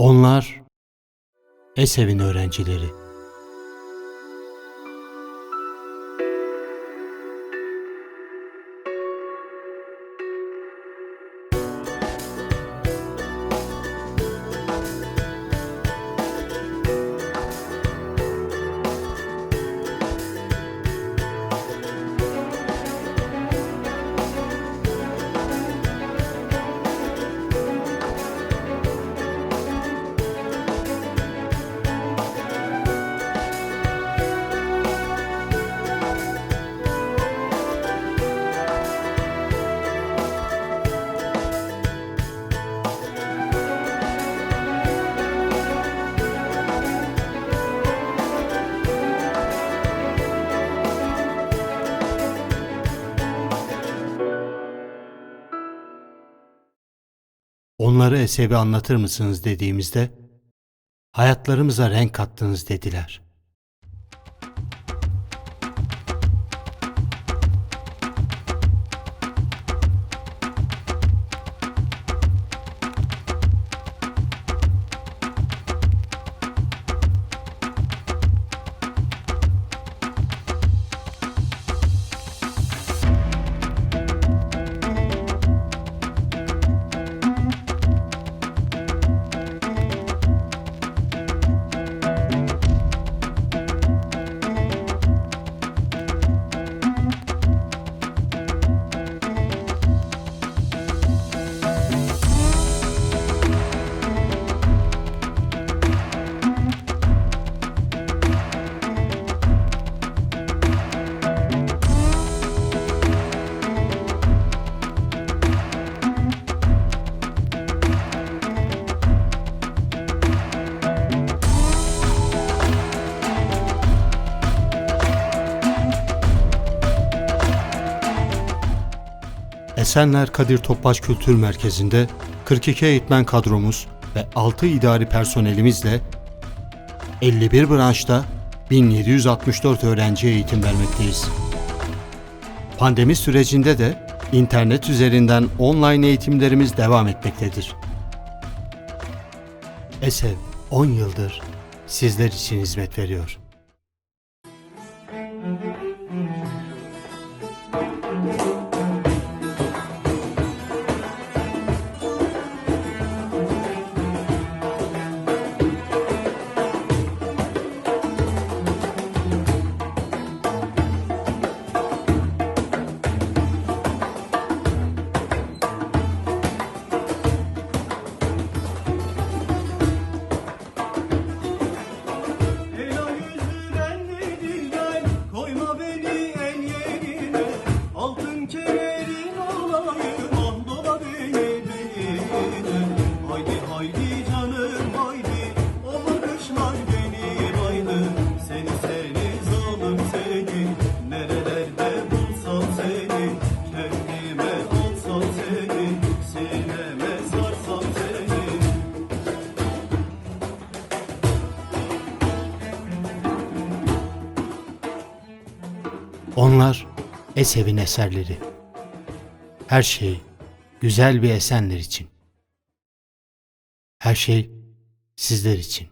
Onlar Esev'in öğrencileri. Onları Esev'e anlatır mısınız dediğimizde hayatlarımıza renk kattınız dediler. Esenler Kadir Topbaş Kültür Merkezi'nde 42 eğitmen kadromuz ve 6 idari personelimizle 51 branşta 1764 öğrenciye eğitim vermekteyiz. Pandemi sürecinde de internet üzerinden online eğitimlerimiz devam etmektedir. ESEV 10 yıldır sizler için hizmet veriyor. Onlar Esev'in eserleri. Her şey güzel bir esenler için. Her şey sizler için.